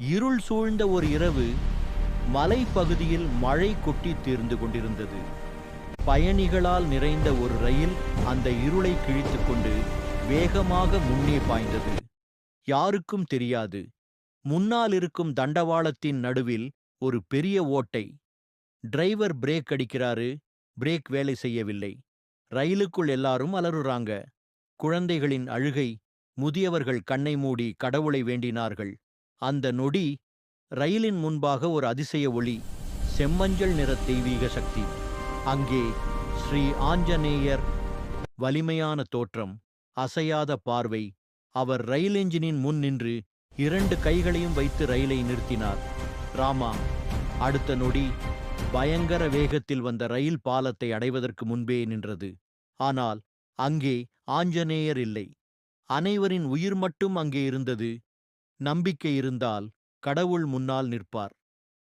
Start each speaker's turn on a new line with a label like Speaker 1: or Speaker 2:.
Speaker 1: இருள் சூழ்ந்த ஒரு இரவு மலைப்பகுதியில் மழை கொட்டி தீர்ந்து கொண்டிருந்தது. பயணிகளால் நிறைந்த ஒரு ரயில் அந்த இருளை கிழித்துக் கொண்டு வேகமாக முன்னே பாய்ந்தது. யாருக்கும் தெரியாது. முன்னால் இருக்கும் தண்டவாளத்தின் நடுவில் ஒரு பெரிய ஓட்டை. டிரைவர் பிரேக் அடிக்கிறாரு. பிரேக் வேலை செய்யவில்லை. ரயிலுக்குள் எல்லாரும் அலறுறாங்க. குழந்தைகளின் அழுகை முதியவர்கள் கண்ணை மூடி கடவுளை வேண்டினார்கள். அந்த நொடி ரயிலின் முன்பாக ஒரு அதிசய ஒளி செம்மஞ்சள் நிற தெய்வீக சக்தி. அங்கே ஸ்ரீ ஆஞ்சநேயர் வலிமையான தோற்றம் அசையாத பார்வை. அவர் ரயில் என்ஜினின் முன் நின்று இரண்டு கைகளையும் வைத்து ரயிலை நிறுத்தினார். ராமா அடுத்த நொடி பயங்கர வேகத்தில் வந்த ரயில் பாலத்தை அடைவதற்கு முன்பே நின்றது. ஆனால் அங்கே ஆஞ்சநேயர் இல்லை. அனைவரின் உயிர் மட்டும் அங்கே இருந்தது நம்பிக்கை இருந்தால் கடவுள் முன்னால் நிற்பார்.